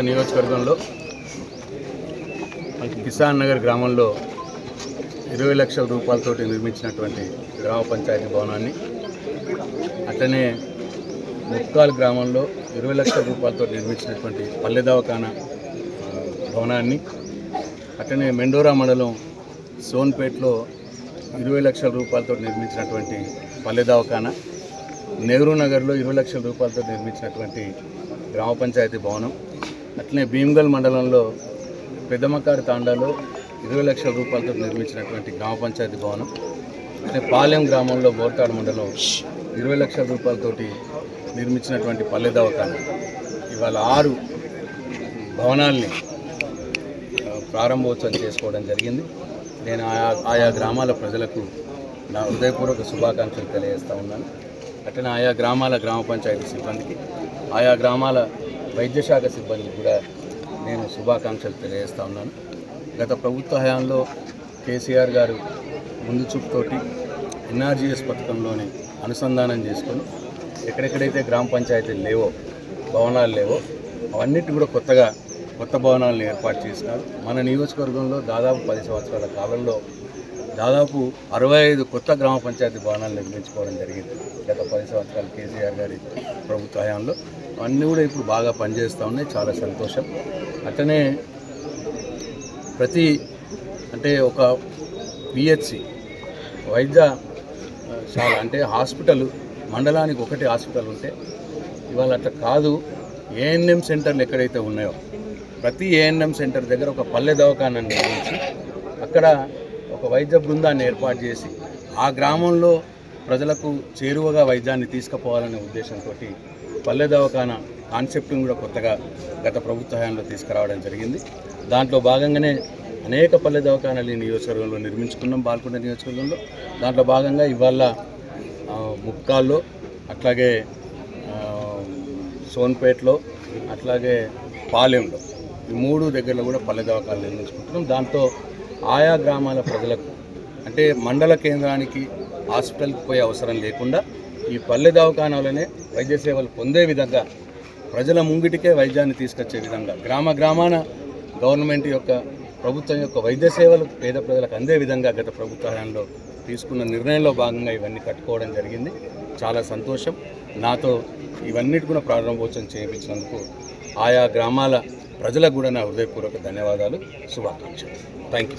దేవరకొండ నియోజకవర్గంలో కిసాన్ నగర్ గ్రామంలో ఇరవై లక్షల రూపాయలతో నిర్మించినటువంటి గ్రామ పంచాయతీ భవనాన్ని అట్లనే ముక్కాల్ గ్రామంలో ఇరవై లక్షల రూపాయలతో నిర్మించినటువంటి పల్లె దవాఖానా భవనాన్ని అట్లనే మెండోరా మండలం సోన్పేట్లో ఇరవై లక్షల రూపాయలతో నిర్మించినటువంటి పల్లె దవాఖానా నెహ్రూ నగర్లో ఇరవై లక్షల రూపాయలతో నిర్మించినటువంటి గ్రామ పంచాయతీ భవనం అట్లనే భీమ్గల్ మండలంలో పెద్దమ్మకారి తాండాలో ఇరవై లక్షల రూపాయలతో నిర్మించినటువంటి గ్రామ పంచాయతీ భవనం. అట్లే పాలెం గ్రామంలో బోర్తాడు మండలం ఇరవై లక్షల రూపాయలతోటి నిర్మించినటువంటి పల్లె దవకాన ఇవాళ ఆరు భవనాల్ని ప్రారంభోత్సవం చేసుకోవడం జరిగింది. నేను ఆయా ఆయా గ్రామాల ప్రజలకు నా హృదయపూర్వక శుభాకాంక్షలు తెలియజేస్తూ ఉన్నాను. అట్లనే ఆయా గ్రామాల గ్రామ పంచాయతీ సిబ్బందికి ఆయా గ్రామాల వైద్యశాఖ సిబ్బందికి కూడా నేను శుభాకాంక్షలు తెలియజేస్తా ఉన్నాను. గత ప్రభుత్వ హయాంలో కేసీఆర్ గారు ముందు చూపుతోటి ఎన్ఆర్జీఎస్ పథకంలోని అనుసంధానం చేసుకొని ఎక్కడెక్కడైతే గ్రామ పంచాయతీలు లేవో భవనాలు లేవో అవన్నిటి కూడా కొత్తగా కొత్త భవనాలను ఏర్పాటు చేసినారు. మన నియోజకవర్గంలో దాదాపు పది సంవత్సరాల కాలంలో దాదాపు అరవై ఐదు కొత్త గ్రామ పంచాయతీ భవనాలు నిర్మించుకోవడం జరిగింది. గత పది సంవత్సరాలు కేసీఆర్ గారి ప్రభుత్వ హయాంలో అన్నీ కూడా ఇప్పుడు బాగా పనిచేస్తూ ఉన్నాయి. చాలా సంతోషం. అట్లనే ప్రతి అంటే ఒక పిహెచ్సి వైద్య శాల అంటే హాస్పిటల్ మండలానికి ఒకటి హాస్పిటల్ ఉంటే ఇవాళ అట్లా కాదు. ఏఎన్ఎం సెంటర్లు ఎక్కడైతే ఉన్నాయో ప్రతి ఏఎన్ఎం సెంటర్ దగ్గర ఒక పల్లె దవాఖానాన్ని నిర్మించి అక్కడ ఒక వైద్య బృందాన్ని ఏర్పాటు చేసి ఆ గ్రామంలో ప్రజలకు చేరువగా వైద్యాన్ని తీసుకుపోవాలనే ఉద్దేశంతో పల్లె దవాఖాన కాన్సెప్ట్ని కూడా కొత్తగా గత ప్రభుత్వ హయాంలో తీసుకురావడం జరిగింది. దాంట్లో భాగంగానే అనేక పల్లె దవాఖానాలు ఈ నియోజకవర్గంలో నిర్మించుకున్నాం బాల్కొండ నియోజకవర్గంలో. దాంట్లో భాగంగా ఇవాళ ముక్కాల్లో అట్లాగే సోన్పేట్లో అట్లాగే పాలెంలో ఈ మూడు దగ్గరలో కూడా పల్లె దవాఖానాలు నిర్మించుకుంటున్నాం. దాంతో ఆయా గ్రామాల ప్రజలకు అంటే మండల కేంద్రానికి హాస్పిటల్కి పోయే అవసరం లేకుండా ఈ పల్లె దవాఖానాలనే వైద్య సేవలు పొందే విధంగా ప్రజల ముంగిటికే వైద్యాన్ని తీసుకొచ్చే విధంగా గ్రామ గ్రామాన గవర్నమెంట్ యొక్క ప్రభుత్వం యొక్క వైద్య సేవలు పేద ప్రజలకు అందే విధంగా గత ప్రభుత్వ హయాంలో తీసుకున్న నిర్ణయంలో భాగంగా ఇవన్నీ కట్టుకోవడం జరిగింది. చాలా సంతోషం. నాతో ఇవన్నిటి కూడా ప్రారంభోత్సవం చేయించినందుకు ఆయా గ్రామాల ప్రజలకు కూడా నా హృదయపూర్వక ధన్యవాదాలు. శుభాకాంక్షలు. Thank you